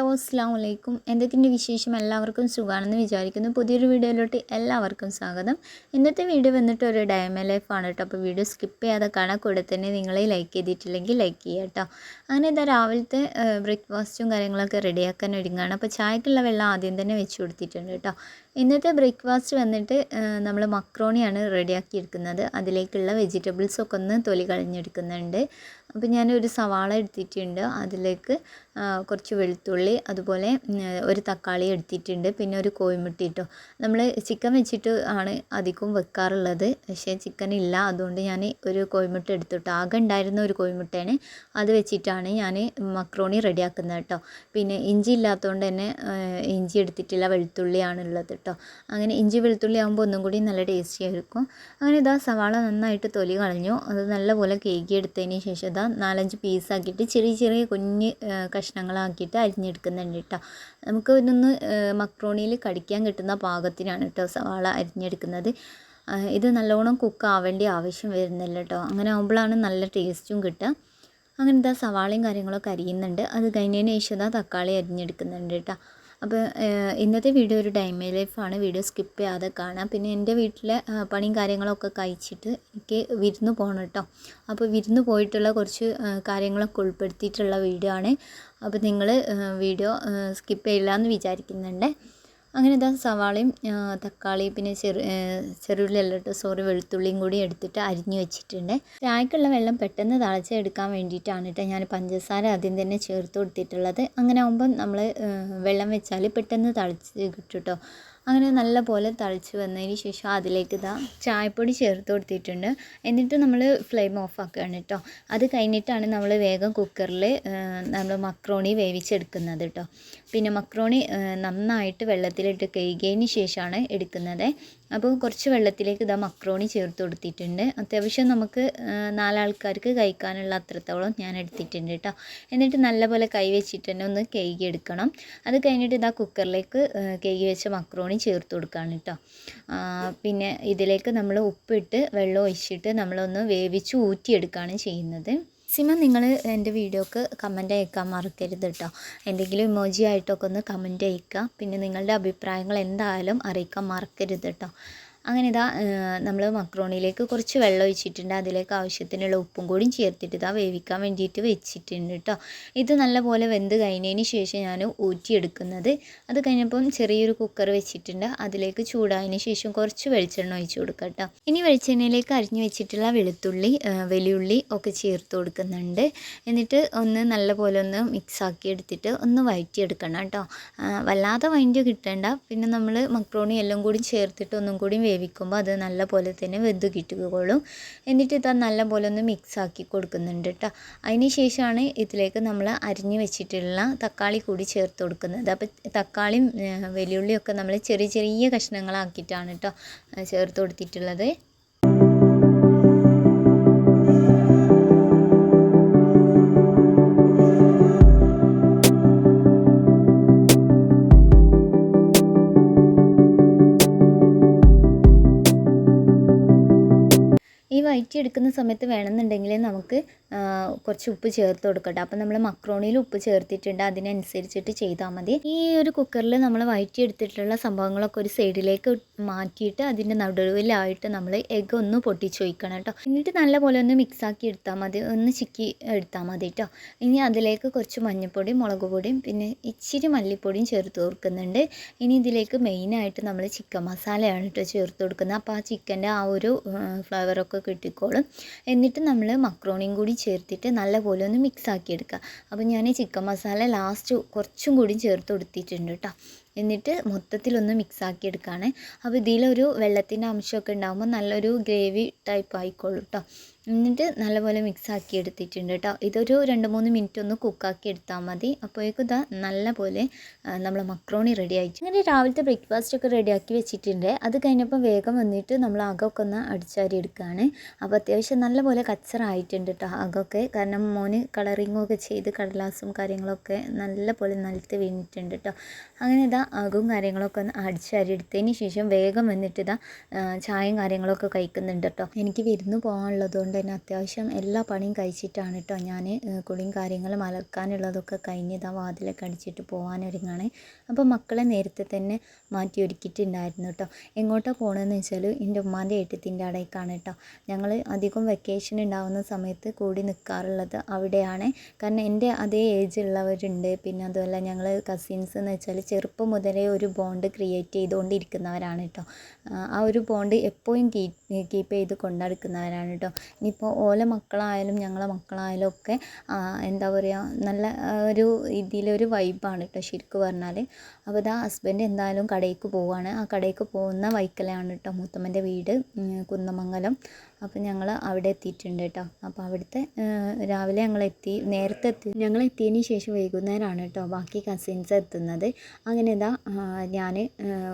അസ്സാം വലൈക്കും എന്തൊക്കെയുണ്ട് വിശേഷം? എല്ലാവർക്കും സുഖമാണെന്ന് വിചാരിക്കുന്നു. പുതിയൊരു വീഡിയോയിലോട്ട് എല്ലാവർക്കും സ്വാഗതം. ഇന്നത്തെ വീഡിയോ വന്നിട്ട് ഒരു ഡയമ ലൈഫാണ് കേട്ടോ. അപ്പോൾ വീഡിയോ സ്കിപ്പ് ചെയ്യാതെ കാണാൻ കൂടെ തന്നെ നിങ്ങൾ ലൈക്ക് ചെയ്തിട്ടില്ലെങ്കിൽ ലൈക്ക് ചെയ്യുക കേട്ടോ. അങ്ങനെ ഇതാ രാവിലത്തെ ബ്രേക്ക്ഫാസ്റ്റും കാര്യങ്ങളൊക്കെ റെഡിയാക്കാൻ ഒരുങ്ങുകയാണ് അപ്പോൾ ചായക്കുള്ള വെള്ളം ആദ്യം തന്നെ വെച്ച് കൊടുത്തിട്ടുണ്ട് കേട്ടോ. ഇന്നത്തെ ബ്രേക്ക്ഫാസ്റ്റ് വന്നിട്ട് നമ്മൾ മക്രോണിയാണ് റെഡിയാക്കി എടുക്കുന്നത് അതിലേക്കുള്ള വെജിറ്റബിൾസൊക്കെ ഒന്ന് തൊലി കളഞ്ഞെടുക്കുന്നുണ്ട്. അപ്പോൾ ഞാനൊരു സവാള എടുത്തിട്ടുണ്ട്. അതിലേക്ക് കുറച്ച് വെളുത്തുള്ളി അതുപോലെ ഒരു തക്കാളി എടുത്തിട്ടുണ്ട്. പിന്നെ ഒരു കോഴിമുട്ട ഇട്ടോ. നമ്മൾ ചിക്കൻ വെച്ചിട്ട് ആണ് അധികവും വെക്കാറുള്ളത്. പക്ഷേ ചിക്കൻ ഇല്ല. അതുകൊണ്ട് ഞാൻ ഒരു കോഴിമുട്ട എടുത്തിട്ടോ. ആകെ ഉണ്ടായിരുന്ന ഒരു കോഴിമുട്ടയാണ് അത് വെച്ചിട്ടാണ് ഞാൻ മക്രോണി റെഡിയാക്കുന്നത് കേട്ടോ. പിന്നെ ഇഞ്ചി ഇല്ലാത്തതുകൊണ്ട് തന്നെ ഇഞ്ചി എടുത്തിട്ടില്ല വെളുത്തുള്ളിയാണ് ഉള്ളത് കേട്ടോ. അങ്ങനെ ഇഞ്ചി വെളുത്തുള്ളി ആകുമ്പോൾ ഒന്നും കൂടി നല്ല ടേസ്റ്റി ആയിരിക്കും. അങ്ങനെ ഇതാ സവാള നന്നായിട്ട് തൊലി കളഞ്ഞു. അത് നല്ലപോലെ കേകി എടുത്തതിന് ശേഷം ഇതാ നാലഞ്ച് പീസാക്കിയിട്ട് ചെറിയ ചെറിയ കുഞ്ഞ് കഷ്ണങ്ങളാക്കിയിട്ട് അരിഞ്ഞെടുക്കുന്നുണ്ട് കേട്ടോ. നമുക്ക് ഇതൊന്ന് മക്രോണിയിൽ കടിക്കാൻ കിട്ടുന്ന പാകത്തിനാണ് കേട്ടോ സവാള അരിഞ്ഞെടുക്കുന്നത്. ഇത് നല്ലോണം കുക്ക് ആവേണ്ട ആവശ്യം വരുന്നില്ല കേട്ടോ. അങ്ങനെ ആകുമ്പോഴാണ് നല്ല ടേസ്റ്റും കിട്ടുക. അങ്ങനെ ഇതാ സവാളയും കാര്യങ്ങളൊക്കെ അരിയുന്നുണ്ട്. അത് കഴിഞ്ഞതിന് ശേഷം ഇതാ തക്കാളി അരിഞ്ഞെടുക്കുന്നുണ്ട് കേട്ടോ. അപ്പോൾ ഇന്നത്തെ വീഡിയോ ഒരു ഡൈമേ ലൈഫാണ്. വീഡിയോ സ്കിപ്പ് ചെയ്യാതെ കാണാം. പിന്നെ എന്റെ വീട്ടിലെ പണിയും കാര്യങ്ങളൊക്കെ കഴിച്ചിട്ട് എനിക്ക് വിരുന്ന് പോകണം കേട്ടോ. അപ്പോൾ വിരുന്ന് പോയിട്ടുള്ള കുറച്ച് കാര്യങ്ങളൊക്കെ ഉൾപ്പെടുത്തിയിട്ടുള്ള വീഡിയോ ആണ്. അപ്പോൾ നിങ്ങൾ വീഡിയോ സ്കിപ്പ് ചെയ്യില്ല എന്ന് വിചാരിക്കുന്നുണ്ട്. അങ്ങനെ ഇതാ സവാളയും തക്കാളി പിന്നെ ചെറു ചെറുള്ളിയല്ല സോറി വെളുത്തുള്ളിയും കൂടി എടുത്തിട്ട് അരിഞ്ഞു വെച്ചിട്ടുണ്ട്. ചായക്കുള്ള വെള്ളം പെട്ടെന്ന് തിളച്ചെടുക്കാൻ വേണ്ടിയിട്ടാണ് കേട്ടോ ഞാൻ പഞ്ചസാര ആദ്യം തന്നെ ചേർത്ത് കൊടുത്തിട്ടുള്ളത്. അങ്ങനെ ആകുമ്പം നമ്മൾ വെള്ളം വെച്ചാൽ പെട്ടെന്ന് തിളച്ച് കിട്ടും കേട്ടോ. അങ്ങനെ നല്ല പോലെ തളിച്ച് വന്നതിന് ശേഷം അതിലേക്ക് ഇതാ ചായപ്പൊടി ചേർത്ത് കൊടുത്തിട്ടുണ്ട്. എന്നിട്ട് നമ്മൾ ഫ്ലെയിം ഓഫ് ആക്കുകയാണ് കേട്ടോ അത് കഴിഞ്ഞിട്ടാണ് നമ്മൾ വേഗം കുക്കറിൽ നമ്മൾ മക്രോണി വേവിച്ചെടുക്കുന്നത് കേട്ടോ പിന്നെ മക്രോണി നന്നായിട്ട് വെള്ളത്തിലിട്ട് കഴുകിയതിന് ശേഷമാണ് എടുക്കുന്നത്. അപ്പോൾ കുറച്ച് വെള്ളത്തിലേക്ക് ഇതാ മക്രോണി ചേർത്ത് കൊടുത്തിട്ടുണ്ട്. അത്യാവശ്യം നമുക്ക് നാലാൾക്കാർക്ക് കഴിക്കാനുള്ള അത്രത്തോളം ഞാൻ എടുത്തിട്ടുണ്ട് കേട്ടോ. എന്നിട്ട് നല്ലപോലെ കൈ വെച്ചിട്ട് തന്നെ ഒന്ന് കഴുകി എടുക്കണം. അത് കഴിഞ്ഞിട്ട് ഇതാ കുക്കറിലേക്ക് കഴുകി വെച്ച മക്രോണി ചേർത്ത് കൊടുക്കുകയാണ് കേട്ടോ. പിന്നെ ഇതിലേക്ക് നമ്മൾ ഉപ്പിട്ട് വെള്ളം ഒഴിച്ചിട്ട് നമ്മളൊന്ന് വേവിച്ച് ഊറ്റിയെടുക്കുകയാണ് ചെയ്യുന്നത്. മാക്സിമം നിങ്ങൾ എന്റെ വീഡിയോക്ക് കമന്റ് അയക്കാൻ മറക്കരുത് കേട്ടോ എന്തെങ്കിലും ഇമോജി ആയിട്ടൊക്കെ ഒന്ന് കമന്റ് അയക്കുക. പിന്നെ നിങ്ങളുടെ അഭിപ്രായങ്ങൾ എന്തായാലും അറിയിക്കാൻ മറക്കരുത് കേട്ടോ അങ്ങനെ ഇതാ നമ്മൾ മക്രോണിയിലേക്ക് കുറച്ച് വെള്ളം ഒഴിച്ചിട്ടുണ്ട്. അതിലേക്ക് ആവശ്യത്തിനുള്ള ഉപ്പും കൂടി ചേർത്തിട്ട് ഇതാ വേവിക്കാൻ വേണ്ടിയിട്ട് വെച്ചിട്ടുണ്ട് കേട്ടോ ഇത് നല്ലപോലെ വെന്ത് കഴിഞ്ഞതിന് ശേഷം ഞാൻ ഊറ്റിയെടുക്കുന്നത്. അത് കഴിഞ്ഞപ്പം ചെറിയൊരു കുക്കർ വെച്ചിട്ടുണ്ട്. അതിലേക്ക് ചൂടായതിന് ശേഷം കുറച്ച് വെളിച്ചെണ്ണ ഒഴിച്ചു കൊടുക്കുക കേട്ടോ ഇനി വെളിച്ചെണ്ണയിലേക്ക് അരിഞ്ഞു വെച്ചിട്ടുള്ള വെളുത്തുള്ളി വലിയുള്ളി ഒക്കെ ചേർത്ത് കൊടുക്കുന്നുണ്ട്. എന്നിട്ട് ഒന്ന് നല്ലപോലെ ഒന്ന് മിക്സ് ആക്കി എടുത്തിട്ട് ഒന്ന് വഴറ്റിയെടുക്കണം കേട്ടോ വല്ലാതെ വൈൻഡ് കിട്ടേണ്ട. പിന്നെ നമ്മൾ മക്രോണി എല്ലാം കൂടി ചേർത്തിട്ട് ഒന്നും കൂടി വേവിക്കുമ്പോൾ അത് നല്ല പോലെ തന്നെ വെന്ത് കിട്ടുകയുള്ളൂ. എന്നിട്ട് ഇത് നല്ല പോലെ ഒന്ന് മിക്സ് ആക്കി കൊടുക്കുന്നുണ്ട് കേട്ടോ അതിന് ശേഷമാണ് ഇതിലേക്ക് നമ്മൾ അരിഞ്ഞ് വെച്ചിട്ടുള്ള തക്കാളി കൂടി ചേർത്ത് കൊടുക്കുന്നത്. അപ്പോൾ തക്കാളിയും വെല്ലുള്ളിയൊക്കെ നമ്മൾ ചെറിയ ചെറിയ കഷ്ണങ്ങളാക്കിയിട്ടാണ് കേട്ടോ ചേർത്ത് കൊടുത്തിട്ടുള്ളത്. ഈ വയറ്റി എടുക്കുന്ന സമയത്ത് വേണമെന്നുണ്ടെങ്കിൽ നമുക്ക് കുറച്ച് ഉപ്പ് ചേർത്ത് കൊടുക്കട്ടെ. അപ്പം നമ്മൾ മക്രോണിയിൽ ഉപ്പ് ചേർത്തിട്ടുണ്ട്. അതിനനുസരിച്ചിട്ട് ചെയ്താൽ മതി. ഈ ഒരു കുക്കറിൽ നമ്മൾ വയറ്റിയെടുത്തിട്ടുള്ള സംഭവങ്ങളൊക്കെ ഒരു സൈഡിലേക്ക് മാറ്റിയിട്ട് അതിന്റെ നടുവിലായിട്ട് നമ്മൾ എഗ്ഗ് ഒന്ന് പൊട്ടിച്ച് വയ്ക്കണം കേട്ടോ. എന്നിട്ട് നല്ലപോലെ ഒന്ന് മിക്സാക്കി എടുത്താൽ മതി. ഒന്ന് ചിക്കി എടുത്താൽ മതി കേട്ടോ. ഇനി അതിലേക്ക് കുറച്ച് മഞ്ഞൾപ്പൊടിയും മുളക് പൊടിയും പിന്നെ ഇച്ചിരി മല്ലിപ്പൊടിയും ചേർത്ത് കൊടുക്കുന്നുണ്ട്. ഇനി ഇതിലേക്ക് മെയിനായിട്ട് നമ്മൾ ചിക്കൻ മസാലയാണ് കേട്ടോ ചേർത്ത് കൊടുക്കുന്നത്. അപ്പോൾ ആ ചിക്കന്റെ ആ ഒരു ഫ്ലേവറൊക്കെ കിട്ടിക്കോളും. എന്നിട്ട് നമ്മൾ മക്രോണിയും കൂടി ചേർത്തിട്ട് നല്ലപോലെ ഒന്ന് മിക്സ് ആക്കി എടുക്കുക. അപ്പോൾ ഞാൻ ചിക്കൻ മസാല ലാസ്റ്റ് കുറച്ചും കൂടി ചേർത്ത് കൊടുത്തിട്ടുണ്ട് കേട്ടോ എന്നിട്ട് മൊത്തത്തിലൊന്ന് മിക്സ് ആക്കി എടുക്കുകയാണ് അപ്പോൾ ഇതിലൊരു വെള്ളത്തിന്റെ അംശമൊക്കെ ഉണ്ടാകുമ്പോൾ നല്ലൊരു ഗ്രേവി ടൈപ്പ് ആയിക്കോളും കേട്ടോ എന്നിട്ട് നല്ലപോലെ മിക്സ് ആക്കി എടുത്തിട്ടുണ്ട് കേട്ടോ ഇതൊരു രണ്ട് മൂന്ന് മിനിറ്റ് ഒന്ന് കുക്കാക്കി എടുത്താൽ മതി. അപ്പോഴേക്കും ഇതാ നല്ലപോലെ നമ്മൾ മക്രോണി റെഡി ആയിട്ട് അങ്ങനെ രാവിലത്തെ ബ്രേക്ക്ഫാസ്റ്റ് ഒക്കെ റെഡിയാക്കി വെച്ചിട്ടുണ്ട്. അത് കഴിഞ്ഞപ്പോൾ വേഗം വന്നിട്ട് നമ്മൾ അകമൊക്കെ ഒന്ന് അടിച്ചാരി എടുക്കുകയാണ് അപ്പോൾ അത്യാവശ്യം നല്ലപോലെ കച്ചറായിട്ടുണ്ട് കേട്ടോ അകമൊക്കെ കാരണം മോന് കളറിങ്ങൊക്കെ ചെയ്ത് കടലാസും കാര്യങ്ങളൊക്കെ നല്ലപോലെ നിലത്ത് വീണിട്ടുണ്ട് കേട്ടോ അങ്ങനെ ഇതാ അകവും കാര്യങ്ങളൊക്കെ ഒന്ന് അടിച്ചാരി എടുത്തതിന് ശേഷം വേഗം വന്നിട്ട് ഇതാ ചായയും കാര്യങ്ങളൊക്കെ കഴിക്കുന്നുണ്ട് കേട്ടോ. എനിക്ക് വിരുന്ന് പോകാനുള്ളത് കൊണ്ട് തന്നെ അത്യാവശ്യം എല്ലാ പണിയും കഴിച്ചിട്ടാണ് കേട്ടോ ഞാൻ കുളിയും കാര്യങ്ങളും അലക്കാനുള്ളതൊക്കെ കഴിഞ്ഞ് ഇതാ വാതിലൊക്കെ അടിച്ചിട്ട് പോകാനൊരുങ്ങാണ്. അപ്പോൾ മക്കളെ നേരത്തെ തന്നെ മാറ്റി ഒരുക്കിയിട്ടുണ്ടായിരുന്നു കേട്ടോ. എങ്ങോട്ടാണ് പോകണമെന്ന് വെച്ചാൽ എന്റെ ഉമ്മാന്റെ ഏട്ടത്തിന്റെ അടയ്ക്കാണ് കേട്ടോ. ഞങ്ങൾ അധികം വെക്കേഷൻ ഉണ്ടാകുന്ന സമയത്ത് കൂടി നിൽക്കാറുള്ളത് അവിടെയാണ്. കാരണം എന്റെ അതേ ഏജ് ഉള്ളവരുണ്ട്. പിന്നെ അതുമല്ല ഞങ്ങൾ കസിൻസ് എന്ന് വെച്ചാൽ ചെറുപ്പം മുതലേ ഒരു ബോണ്ട് ക്രിയേറ്റ് ചെയ്തുകൊണ്ടിരിക്കുന്നവരാണ് കേട്ടോ ആ ഒരു ബോണ്ട് എപ്പോഴും കീപ്പ് ചെയ്ത് കൊണ്ടെടുക്കുന്നവരാണ് കേട്ടോ ഇനിയിപ്പോൾ ഓല മക്കളായാലും ഞങ്ങളെ മക്കളായാലും ഒക്കെ എന്താ പറയുക നല്ല ഒരു ഇതിലൊരു വൈബാണ് കേട്ടോ ശരിക്കും പറഞ്ഞാൽ അപ്പോൾ ഇതാ ഹസ്ബൻഡ് എന്തായാലും കടയിലേക്ക് പോവുകയാണ് ആ കടയിലേക്ക് പോകുന്ന വൈക്കലാണ് കേട്ടോ മൂത്തമ്മന്റെ വീട് കുന്നമംഗലം. അപ്പോൾ ഞങ്ങൾ അവിടെ എത്തിയിട്ടുണ്ട് കേട്ടോ അപ്പോൾ അവിടുത്തെ രാവിലെ ഞങ്ങൾ എത്തി നേരത്തെ എത്തി. ഞങ്ങൾ എത്തിയതിന് ശേഷം വൈകുന്നേരമാണ് കേട്ടോ ബാക്കി കസിൻസ് എത്തുന്നത്. അങ്ങനെ ഇതാ ഞാൻ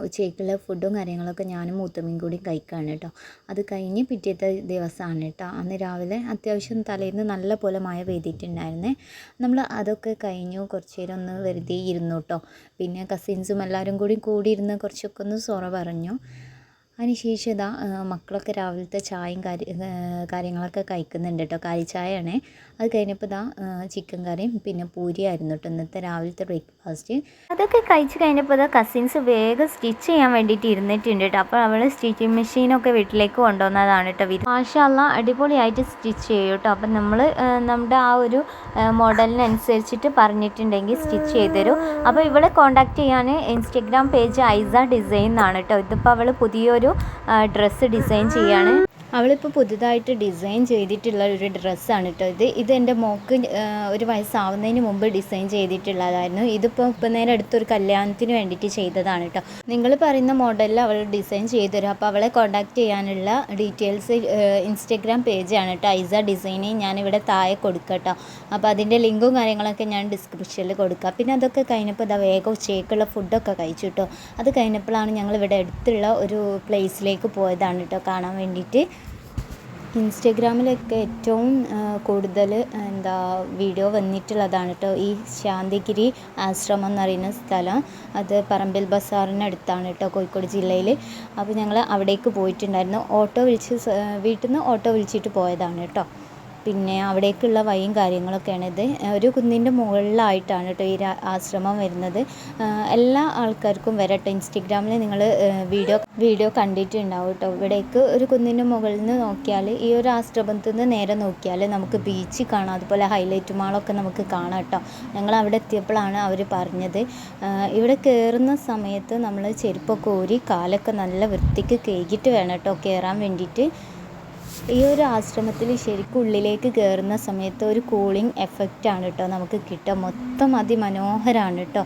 ഉച്ചയ്ക്കുള്ള ഫുഡും കാര്യങ്ങളൊക്കെ ഞാനും മൂത്തമ്മയും കൂടി കഴിക്കുകയാണ് കേട്ടോ അത് കഴിഞ്ഞ് പിറ്റേത്തെ ദിവസമാണ് കേട്ടോ അന്ന് രാവിലെ അത്യാവശ്യം തലേന്ന് നല്ല പോലെ മഴ പെയ്തിട്ടുണ്ടായിരുന്നേ. നമ്മൾ അതൊക്കെ കഴിഞ്ഞു കുറച്ച് നേരം ഒന്ന് വെറുതെ ഇരുന്നു കേട്ടോ പിന്നെ കസിൻസും എല്ലാവരും കൂടി കൂടിയിരുന്ന് കുറച്ചൊക്കെ ഒന്ന് സൊറ പറഞ്ഞു അതിനുശേഷം ഇതാ മക്കളൊക്കെ രാവിലത്തെ ചായയും കാര്യ കാര്യങ്ങളൊക്കെ കഴിക്കുന്നുണ്ട് കേട്ടോ. കാലിച്ചായയാണേ അത് കഴിഞ്ഞപ്പോൾ ഇതാ ചിക്കൻ കറിയും പിന്നെ പൂരിയായിരുന്നു കേട്ടോ ഇന്നത്തെ രാവിലത്തെ ബ്രേക്ക്ഫാസ്റ്റ് അതൊക്കെ കഴിച്ച് കഴിഞ്ഞപ്പോൾ ഇതാ കസിൻസ് വേഗം സ്റ്റിച്ച് ചെയ്യാൻ വേണ്ടിയിട്ട് ഇരുന്നിട്ടുണ്ട് കേട്ടോ അപ്പോൾ അവൾ സ്റ്റിച്ചിങ് മെഷീനൊക്കെ വീട്ടിലേക്ക് കൊണ്ടുവന്നതാണ് കേട്ടോ മാഷല്ല അടിപൊളിയായിട്ട് സ്റ്റിച്ച് ചെയ്യും കേട്ടോ അപ്പം നമ്മൾ നമ്മുടെ ആ ഒരു മോഡലിനനുസരിച്ചിട്ട് പറഞ്ഞിട്ടുണ്ടെങ്കിൽ സ്റ്റിച്ച് ചെയ്ത് അപ്പോൾ ഇവളെ കോൺടാക്റ്റ് ചെയ്യാൻ ഇൻസ്റ്റഗ്രാം പേജ് ഐസ ഡിസൈൻ എന്നാണ് കേട്ടോ ഇതിപ്പോൾ അവൾ പുതിയൊരു ഡ്രസ്സ് ഡിസൈൻ ചെയ്യാണ് അവളിപ്പോൾ പുതുതായിട്ട് ഡിസൈൻ ചെയ്തിട്ടുള്ള ഒരു ഡ്രസ്സാണ് കേട്ടോ ഇത്. ഇത് എന്റെ മോക്ക് ഒരു വയസ്സാവുന്നതിന് മുമ്പ് ഡിസൈൻ ചെയ്തിട്ടുള്ളതായിരുന്നു. ഇതിപ്പോൾ ഇപ്പം നേരെ അടുത്തൊരു കല്യാണത്തിന് വേണ്ടിയിട്ട് ചെയ്തതാണ് കേട്ടോ നിങ്ങൾ പറയുന്ന മോഡലിൽ അവൾ ഡിസൈൻ ചെയ്തു തരും. അപ്പോൾ അവളെ കോൺടാക്റ്റ് ചെയ്യാനുള്ള ഡീറ്റെയിൽസ് ഇൻസ്റ്റഗ്രാം പേജാണ് കേട്ടോ ഐസ ഡിസൈനിങ് ഞാനിവിടെ താഴെ കൊടുക്കട്ടോ കേട്ടോ അപ്പോൾ അതിന്റെ ലിങ്കും കാര്യങ്ങളൊക്കെ ഞാൻ ഡിസ്ക്രിപ്ഷനിൽ കൊടുക്കാം. പിന്നെ അതൊക്കെ കഴിഞ്ഞപ്പോൾ ഇതാ വേഗം ഉച്ചയ്ക്കുള്ള ഫുഡൊക്കെ കഴിച്ചു കേട്ടോ അത് കഴിഞ്ഞപ്പോഴാണ് ഞങ്ങൾ ഇവിടെ അടുത്തുള്ള ഒരു പ്ലേസിലേക്ക് പോയതാണ് കേട്ടോ കാണാൻ വേണ്ടിയിട്ട്. ഇൻസ്റ്റഗ്രാമിലൊക്കെ ഏറ്റവും കൂടുതൽ എന്താ വീഡിയോ വന്നിട്ടുള്ളതാണ് കേട്ടോ ഈ ശാന്തിഗിരി ആശ്രമം എന്ന് പറയുന്ന സ്ഥലം. അത് പറമ്പിൽ ബസാറിനടുത്താണ് കേട്ടോ കോഴിക്കോട് ജില്ലയിൽ അപ്പോൾ ഞങ്ങൾ അവിടേക്ക് പോയിട്ടുണ്ടായിരുന്നു. ഓട്ടോ വിളിച്ച് വീട്ടിൽ നിന്ന് ഓട്ടോ വിളിച്ചിട്ട് പോയതാണ് കേട്ടോ പിന്നെ അവിടേക്കുള്ള വഴിയും കാര്യങ്ങളൊക്കെയാണ് ഇത്. ഒരു കുന്നിന്റെ മുകളിലായിട്ടാണ് കേട്ടോ ഈ ആശ്രമം വരുന്നത്. എല്ലാ ആൾക്കാർക്കും വരട്ടെ. ഇൻസ്റ്റഗ്രാമിൽ നിങ്ങൾ വീഡിയോ വീഡിയോ കണ്ടിട്ടുണ്ടാവും കേട്ടോ ഇവിടേക്ക് ഒരു കുന്നിന്റെ മുകളിൽ നിന്ന് നോക്കിയാൽ ഈ ഒരു ആശ്രമത്തിൽ നിന്ന് നേരെ നോക്കിയാൽ നമുക്ക് ബീച്ച് കാണാം. അതുപോലെ ഹൈലൈറ്റ് മാളൊക്കെ നമുക്ക് കാണാം കേട്ടോ ഞങ്ങൾ അവിടെ എത്തിയപ്പോഴാണ് അവർ പറഞ്ഞത്. ഇവിടെ കയറുന്ന സമയത്ത് നമ്മൾ ചെരുപ്പൊക്കെ ഊരി കാലൊക്കെ നല്ല വൃത്തിക്ക് കഴുകിയിട്ട് വേണം കേട്ടോ കയറാൻ വേണ്ടിയിട്ട്. ഈ ഒരു ആശ്രമത്തിൽ ശരിക്കും ഉള്ളിലേക്ക് കയറുന്ന സമയത്ത് ഒരു കൂളിംഗ് എഫക്റ്റ് ആണ് കേട്ടോ നമുക്ക് കിട്ടുക. മൊത്തം അതിമനോഹരമാണ് കേട്ടോ.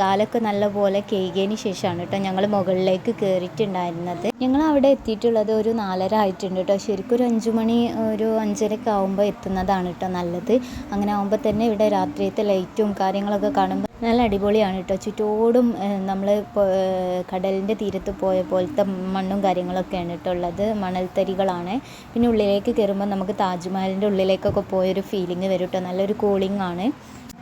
കാലൊക്കെ നല്ലപോലെ കേകിയതിന് ശേഷമാണ് കേട്ടോ ഞങ്ങൾ മുകളിലേക്ക് കയറിയിട്ടുണ്ടായിരുന്നത് ഞങ്ങൾ അവിടെ എത്തിയിട്ടുള്ളത് ഒരു നാലര ആയിട്ടുണ്ട് കേട്ടോ. ശരിക്കും ഒരു അഞ്ചു മണി ഒരു അഞ്ചരയൊക്കെ ആകുമ്പോൾ എത്തുന്നതാണ് കേട്ടോ നല്ലത്. അങ്ങനെ ആകുമ്പോൾ തന്നെ ഇവിടെ രാത്രിയത്തെ ലൈറ്റും കാര്യങ്ങളൊക്കെ കാണുമ്പോൾ നല്ല അടിപൊളിയാണ് കേട്ടോ. ചുറ്റോടും നമ്മൾ കടലിന്റെ തീരത്ത് പോയ പോലത്തെ മണ്ണും കാര്യങ്ങളൊക്കെയാണ് കേട്ടോ ഉള്ളത്. മണൽത്തരികളാണ്. പിന്നെ ഉള്ളിലേക്ക് കയറുമ്പോൾ നമുക്ക് താജ്മഹലിന്റെ ഉള്ളിലേക്കൊക്കെ പോയൊരു ഫീലിംഗ് വരും കേട്ടോ. നല്ലൊരു കൂളിംഗ് ആണ്.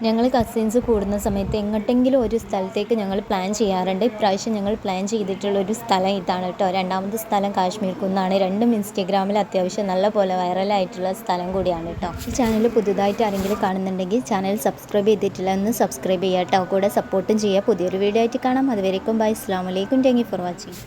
ഞങ്ങൾ കസിൻസ് കൂടുന്ന സമയത്ത് എങ്ങോട്ടെങ്കിലും ഒരു സ്ഥലത്തേക്ക് ഞങ്ങൾ പ്ലാൻ ചെയ്യാറുണ്ട്. ഇപ്രാവശ്യം ഞങ്ങൾ പ്ലാൻ ചെയ്തിട്ടുള്ള ഒരു സ്ഥലം ഇതാണ് കേട്ടോ. രണ്ടാമത്തെ സ്ഥലം കാശ്മീർ കുന്നാണ്. രണ്ടും ഇൻസ്റ്റഗ്രാമിൽ അത്യാവശ്യം നല്ല പോലെ വൈറലായിട്ടുള്ള സ്ഥലം കൂടിയാണ് കേട്ടോ. ഈ ചാനൽ പുതുതായിട്ട് ആരെങ്കിലും കാണുന്നുണ്ടെങ്കിൽ ചാനൽ സബ്സ്ക്രൈബ് ചെയ്തിട്ടില്ല ഒന്ന് സബ്സ്ക്രൈബ് ചെയ്യാം കേട്ടോ. കൂടെ സപ്പോർട്ടും ചെയ്യുക പുതിയൊരു വീഡിയോ ആയിട്ട് കാണാം. അതുവരെക്കും ബൈ അസ്സാം വലൈക്കും താങ്ക് ഫോർ വാച്ചിങ്